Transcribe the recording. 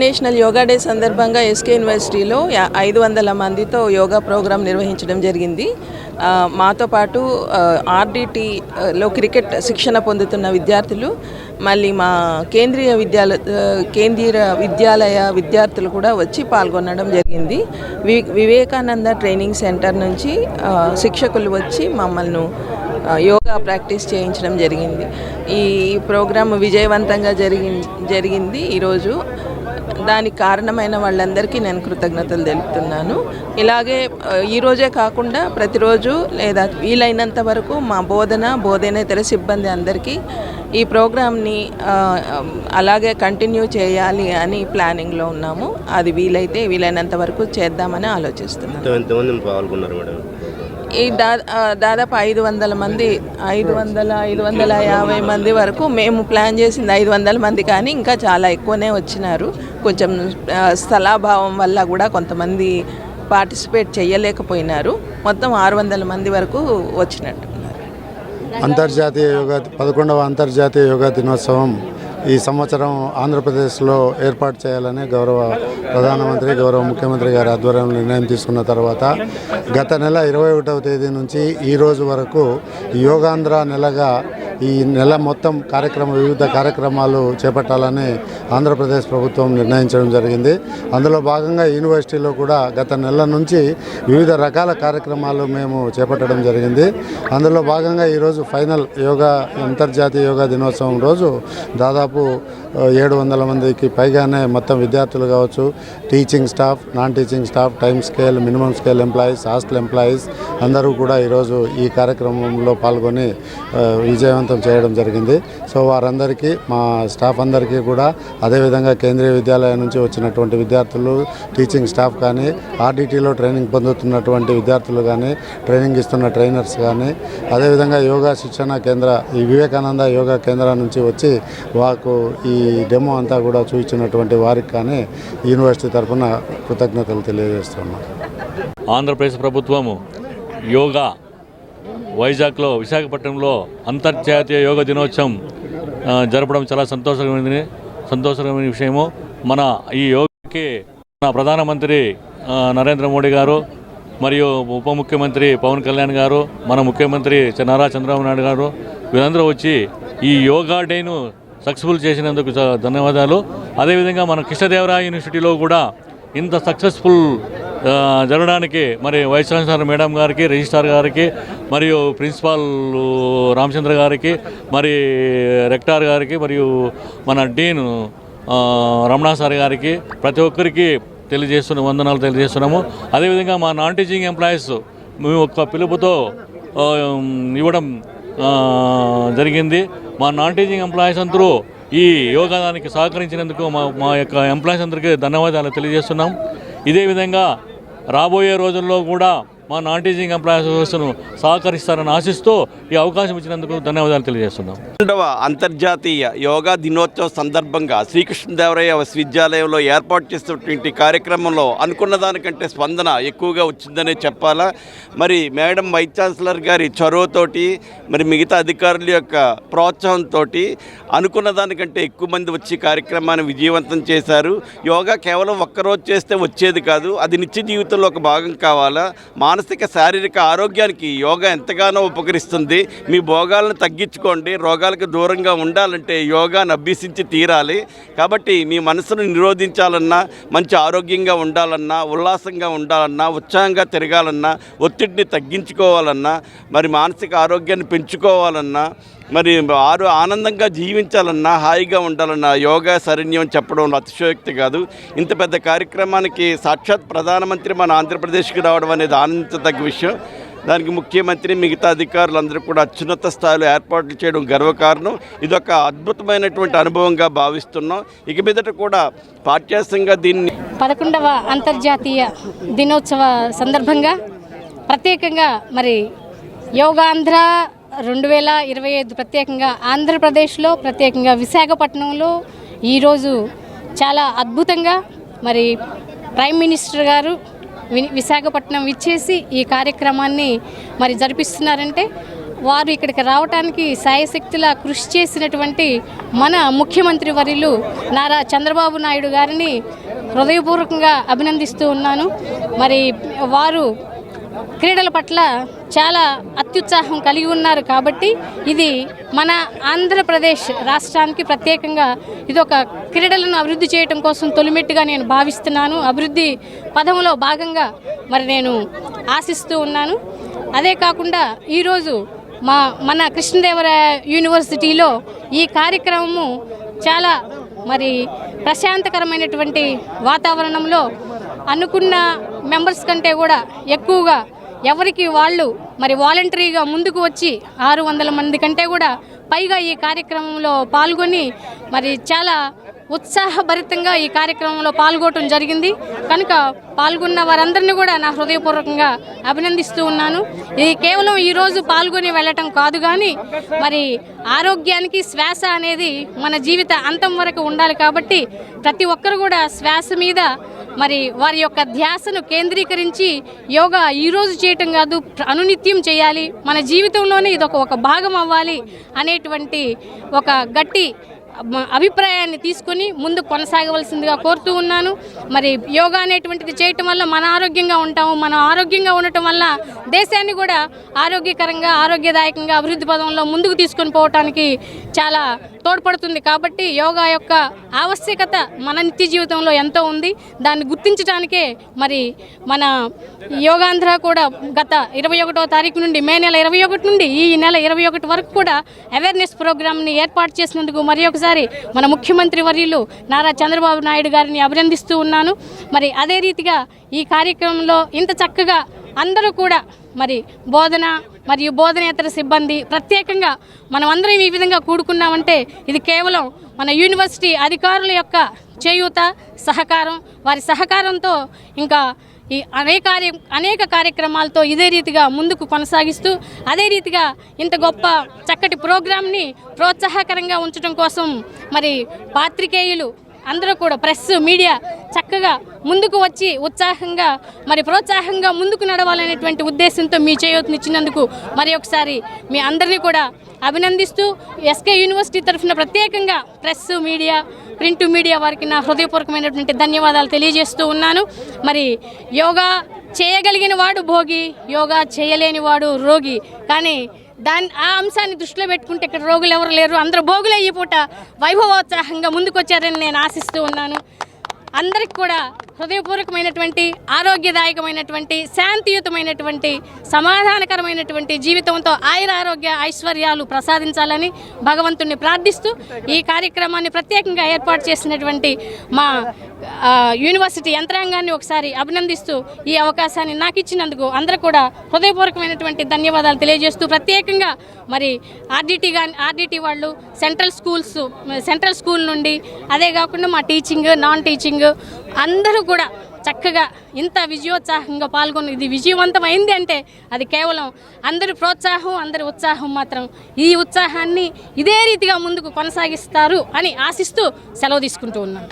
National Yoga day సందర్భంగా SK యూనివర్సిటీలో ఐదు వందల మందితో యోగా ప్రోగ్రాం నిర్వహించడం జరిగింది. మాతో పాటు ఆర్డిటీలో క్రికెట్ శిక్షణ పొందుతున్న విద్యార్థులు మళ్ళీ మా కేంద్రీయ విద్యాలయ కేంద్రీయ విద్యాలయ విద్యార్థులు కూడా వచ్చి పాల్గొనడం జరిగింది. వి వివేకానంద ట్రైనింగ్ సెంటర్ నుంచి శిక్షకులు వచ్చి మమ్మల్ని యోగా ప్రాక్టీస్ చేయించడం జరిగింది. ఈ ప్రోగ్రాం విజయవంతంగా జరిగి జరిగింది. ఈరోజు దానికి కారణమైన వాళ్ళందరికీ నేను కృతజ్ఞతలు తెలుపుతున్నాను. ఇలాగే ఈరోజే కాకుండా ప్రతిరోజు లేదా వీలైనంత వరకు మా బోధన బోధనేతర సిబ్బంది అందరికీ ఈ ప్రోగ్రామ్ని అలాగే కంటిన్యూ చేయాలి అని ప్లానింగ్లో ఉన్నాము. అది వీలైతే వీలైనంత వరకు చేద్దామని ఆలోచిస్తున్నాను. ఈ దా దాదాపు ఐదు వందల మంది ఐదు వందల ఐదు వందల యాభై మంది వరకు మేము ప్లాన్ చేసింది ఐదు వందల మంది కానీ ఇంకా చాలా ఎక్కువనే వచ్చినారు. కొంచెం స్థలాభావం వల్ల కూడా కొంతమంది పార్టిసిపేట్ చేయలేకపోయినారు మొత్తం ఆరు వందల మంది వరకు వచ్చినట్టున్నారు. అంతర్జాతీయ యోగా పదకొండవ అంతర్జాతీయ యోగా దినోత్సవం ఈ సంవత్సరం ఆంధ్రప్రదేశ్లో ఏర్పాటు చేయాలని గౌరవ ప్రధానమంత్రి గౌరవ ముఖ్యమంత్రి గారి ఆధ్వర్యంలో నిర్ణయం తీసుకున్న తర్వాత గత నెల ఇరవై ఒకటవ తేదీ నుంచి ఈ రోజు వరకు యోగాంధ్ర నెలగా ఈ నెల మొత్తం కార్యక్రమ వివిధ కార్యక్రమాలు చేపట్టాలని ఆంధ్రప్రదేశ్ ప్రభుత్వం నిర్ణయించడం జరిగింది. అందులో భాగంగా యూనివర్సిటీలో కూడా గత నెల నుంచి వివిధ రకాల కార్యక్రమాలు మేము చేపట్టడం జరిగింది. అందులో భాగంగా ఈరోజు ఫైనల్ యోగా అంతర్జాతీయ యోగా దినోత్సవం రోజు దాదాపు ఏడు వందల మందికి పైగానే మొత్తం విద్యార్థులు కావచ్చు teaching staff non teaching staff time scale minimum scale employees hostel employees అందరూ కూడా ఈరోజు ఈ కార్యక్రమంలో పాల్గొని విజయవంతం చేయడం జరిగింది. సో వారందరికీ మా స్టాఫ్ అందరికీ కూడా అదేవిధంగా కేంద్రీయ విద్యాలయం నుంచి వచ్చినటువంటి విద్యార్థులు టీచింగ్ స్టాఫ్ కానీ ఆర్డిటీలో ట్రైనింగ్ పొందుతున్నటువంటి విద్యార్థులు కానీ ట్రైనింగ్ ఇస్తున్న ట్రైనర్స్ కానీ అదేవిధంగా యోగా శిక్షణ కేంద్ర ఈ వివేకానంద యోగా కేంద్రం నుంచి వచ్చి వాకు ఈ డెమో అంతా కూడా చూపించినటువంటి వారికి కానీ యూనివర్సిటీ తరఫున కృతజ్ఞతలు తెలియజేస్తున్నాం ఆంధ్రప్రదేశ్ ప్రభుత్వము యోగా వైజాగ్లో విశాఖపట్నంలో అంతర్జాతీయ యోగా దినోత్సవం జరపడం చాలా సంతోషకరమైనది సంతోషకరమైన విషయము మన ఈ యోగకి మన ప్రధానమంత్రి నరేంద్ర మోడీ గారు మరియు ఉప ముఖ్యమంత్రి పవన్ కళ్యాణ్ గారు మన ముఖ్యమంత్రి నారా చంద్రబాబు నాయుడు గారు వీరందరూ వచ్చి ఈ యోగా డేను సక్సెస్ఫుల్ చేసినందుకు ధన్యవాదాలు. అదేవిధంగా మన కృష్ణదేవరాయ యూనివర్సిటీలో కూడా ఇంత సక్సెస్ఫుల్ జరగడానికి మరి వైస్ ఛాన్సలర్ మేడం గారికి రిజిస్ట్రార్ గారికి మరియు ప్రిన్సిపాల్ రామచంద్ర గారికి మరి రెక్టార్ గారికి మరియు మన డీన్ రమణా రమణ సార్ గారికి ప్రతి ఒక్కరికి తెలియజేస్తున్న వందనాలు తెలియజేస్తున్నాము. అదేవిధంగా మా నాన్ టీచింగ్ ఎంప్లాయీస్ మేము ఒక్క పిలుపుతో ఇవ్వడం జరిగింది. మా నాన్ టీచింగ్ ఎంప్లాయీస్ అందరూ ఈ యోగాదానికి సహకరించినందుకు మా మా యొక్క ఎంప్లాయీస్ అందరికీ ధన్యవాదాలు తెలియజేస్తున్నాం. ఇదే విధంగా రాబోయే రోజుల్లో కూడా మా నాన్ టీచింగ్ ఎంప్లాయీస్ వ్యవస్థను సహకరిస్తారని ఆశిస్తూ ఈ అవకాశం ఇచ్చినందుకు ధన్యవాదాలు తెలియజేస్తున్నాం. రెండవ అంతర్జాతీయ యోగా దినోత్సవ సందర్భంగా శ్రీకృష్ణదేవరాయ విశ్వవిద్యాలయంలో ఏర్పాటు చేసినటువంటి కార్యక్రమంలో అనుకున్న దానికంటే స్పందన ఎక్కువగా వచ్చిందనే చెప్పాలా? మరి మేడం వైస్ ఛాన్సలర్ గారి చొరవతోటి మరి మిగతా అధికారుల యొక్క ప్రోత్సాహంతో అనుకున్న దానికంటే ఎక్కువ మంది వచ్చి కార్యక్రమాన్ని విజయవంతం చేశారు. యోగా కేవలం ఒక్కరోజు చేస్తే వచ్చేది కాదు. అది నిత్య జీవితంలో ఒక భాగం కావాలా? మా మానసిక శారీరక ఆరోగ్యానికి యోగా ఎంతగానో ఉపకరిస్తుంది. మీ భోగాలను తగ్గించుకోండి. రోగాలకు దూరంగా ఉండాలంటే యోగాను అభ్యసించి తీరాలి. కాబట్టి మీ మనసును నిరోధించాలన్నా మంచి ఆరోగ్యంగా ఉండాలన్నా ఉల్లాసంగా ఉండాలన్నా ఉత్సాహంగా తిరగాలన్నా ఒత్తిడిని తగ్గించుకోవాలన్నా మరి మానసిక ఆరోగ్యాన్ని పెంచుకోవాలన్నా మరి వారు ఆనందంగా జీవించాలన్నా హాయిగా ఉండాలన్నా యోగా శరణ్యం చెప్పడం అతిశయోక్తి కాదు. ఇంత పెద్ద కార్యక్రమానికి సాక్షాత్ ప్రధానమంత్రి మన ఆంధ్రప్రదేశ్కి రావడం అనేది ఆనందించదగ్గ విషయం. దానికి ముఖ్యమంత్రి మిగతా అధికారులందరూ కూడా అత్యున్నత స్థాయిలో ఏర్పాట్లు చేయడం గర్వకారణం. ఇదొక అద్భుతమైనటువంటి అనుభవంగా భావిస్తున్నాం. ఇక మీదట కూడా పాఠ్యాంశంగా దీన్ని పదకొండవ అంతర్జాతీయ దినోత్సవ సందర్భంగా ప్రత్యేకంగా మరి యోగాంధ్ర రెండు వేల ఇరవై ఐదు ప్రత్యేకంగా ఆంధ్రప్రదేశ్లో ప్రత్యేకంగా విశాఖపట్నంలో ఈరోజు చాలా అద్భుతంగా మరి ప్రైమ్ మినిస్టర్ గారు వి- విశాఖపట్నం ఇచ్చేసి ఈ కార్యక్రమాన్ని మరి జరిపిస్తున్నారంటే వారు ఇక్కడికి రావడానికి సాయశక్తులా కృషి చేసినటువంటి మన ముఖ్యమంత్రి వర్యులు నారా చంద్రబాబు నాయుడు గారిని హృదయపూర్వకంగా అభినందిస్తూ ఉన్నాను. మరి వారు క్రీడల పట్ల చాలా అత్యుత్సాహం కలిగి ఉన్నారు కాబట్టి ఇది మన ఆంధ్రప్రదేశ్ రాష్ట్రానికి ప్రత్యేకంగా ఇది ఒక క్రీడలను అభివృద్ధి చేయడం కోసం తొలిమెట్టుగా నేను భావిస్తున్నాను. అభివృద్ధి పదంలో భాగంగా మరి నేను ఆశిస్తూ ఉన్నాను. అదే కాకుండా ఈరోజు మా మన కృష్ణదేవరాయ యూనివర్సిటీలో ఈ కార్యక్రమము చాలా మరి ప్రశాంతకరమైనటువంటి వాతావరణంలో అనుకున్న మెంబర్స్ కంటే కూడా ఎక్కువగా ఎవరికి వాళ్ళు మరి వాలంటరీగా ముందుకు వచ్చి ఆరు వందల మంది కంటే కూడా పైగా ఈ కార్యక్రమంలో పాల్గొని మరి చాలా ఉత్సాహభరితంగా ఈ కార్యక్రమంలో పాల్గొనడం జరిగింది. కనుక పాల్గొన్న వారందరినీ కూడా నా హృదయపూర్వకంగా అభినందిస్తూ ఉన్నాను. ఇది కేవలం ఈరోజు పాల్గొని వెళ్ళటం కాదు కానీ మరి ఆరోగ్యానికి శ్వాస అనేది మన జీవిత అంతం వరకు ఉండాలి కాబట్టి ప్రతి ఒక్కరు కూడా శ్వాస మీద మరి వారి యొక్క ధ్యాసను కేంద్రీకరించి యోగా ఈరోజు చేయటం కాదు అనునిత్యం చేయాలి. మన జీవితంలోనే ఇది ఒక భాగం అవ్వాలి అనేటువంటి ఒక గట్టి అభిప్రాయాన్ని తీసుకొని ముందు కొనసాగవలసిందిగా కోరుతూ ఉన్నాను. మరి యోగా అనేటువంటిది చేయటం వల్ల మన ఆరోగ్యంగా ఉంటాము మనం ఆరోగ్యంగా ఉండటం వల్ల దేశాన్ని కూడా ఆరోగ్యకరంగా ఆరోగ్యదాయకంగా అభివృద్ధి పదంలో ముందుకు తీసుకొని పోవటానికి చాలా తోడ్పడుతుంది. కాబట్టి యోగా యొక్క ఆవశ్యకత మన నిత్య జీవితంలో ఎంతో ఉంది. దాన్ని గుర్తించడానికే మరి మన యోగాంధ్ర కూడా గత ఇరవై ఒకటో తారీఖు నుండి మే నెల ఇరవై ఒకటి నుండి ఈ నెల ఇరవై ఒకటి వరకు కూడా అవేర్నెస్ ప్రోగ్రామ్ని ఏర్పాటు చేసినందుకు మరి ఒకసారి మన ముఖ్యమంత్రి వర్యులు నారా చంద్రబాబు నాయుడు గారిని అభినందిస్తూ ఉన్నాను. మరి అదే రీతిగా ఈ కార్యక్రమంలో ఇంత చక్కగా అందరూ కూడా మరి బోధన మరియు బోధనేతర సిబ్బంది ప్రత్యేకంగా మనం అందరం ఈ విధంగా కూడుకున్నామంటే ఇది కేవలం మన యూనివర్సిటీ అధికారుల యొక్క చేయూత సహకారం వారి సహకారంతో ఇంకా ఈ అనేక కార్య- అనేక కార్యక్రమాలతో ఇదే రీతిగా ముందుకు కొనసాగిస్తూ అదే రీతిగా ఇంత గొప్ప చక్కటి ప్రోగ్రామ్ని ప్రోత్సాహకరంగా ఉంచడం కోసం మరి పాత్రికేయులు అందరూ కూడా ప్రెస్ మీడియా చక్కగా ముందుకు వచ్చి ఉత్సాహంగా మరి ప్రోత్సాహంగా ముందుకు నడవాలనేటువంటి ఉద్దేశంతో మీ చేయూతనిచ్చినందుకు మరి ఒకసారి మీ అందరినీ కూడా అభినందిస్తూ ఎస్కే యూనివర్సిటీ తరఫున ప్రత్యేకంగా ప్రెస్ మీడియా ప్రింట్ మీడియా వారికి నా హృదయపూర్వకమైనటువంటి ధన్యవాదాలు తెలియజేస్తూ ఉన్నాను. మరి యోగా చేయగలిగిన వాడు భోగి యోగా చేయలేని వాడు రోగి. కానీ దాని ఆ అంశాన్ని దృష్టిలో పెట్టుకుంటే ఇక్కడ రోగులు ఎవరు లేరు. అందరూ భోగులే ఈ పూట వైభవోత్సాహంగా ముందుకొచ్చారని నేను ఆశిస్తూ ఉన్నాను. అందరికి కూడా హృదయపూర్వకమైనటువంటి ఆరోగ్యదాయకమైనటువంటి శాంతియుతమైనటువంటి సమాధానకరమైనటువంటి జీవితంతో ఆయుర ఆరోగ్య ఐశ్వర్యాలు ప్రసాదించాలని భగవంతుణ్ణి ప్రార్థిస్తూ ఈ కార్యక్రమాన్ని ప్రత్యేకంగా ఏర్పాటు చేసినటువంటి మా యూనివర్సిటీ యంత్రాంగాన్ని ఒకసారి అభినందిస్తూ ఈ అవకాశాన్ని నాకు ఇచ్చినందుకు అందరూ కూడా హృదయపూర్వకమైనటువంటి ధన్యవాదాలు తెలియజేస్తూ ప్రత్యేకంగా మరి ఆర్డిటీ కానీ ఆర్డిటీ వాళ్ళు సెంట్రల్ స్కూల్స్ సెంట్రల్ స్కూల్ నుండి అదే కాకుండా మా టీచింగ్ నాన్ టీచింగ్ అందరూ కూడా చక్కగా ఇంత విజయోత్సాహంగా పాల్గొని ఇది విజయవంతమైంది అంటే అది కేవలం అందరి ప్రోత్సాహం అందరి ఉత్సాహం మాత్రం. ఈ ఉత్సాహాన్ని ఇదే రీతిగా ముందుకు కొనసాగిస్తారు అని ఆశిస్తూ సెలవు తీసుకుంటూ ఉన్నాను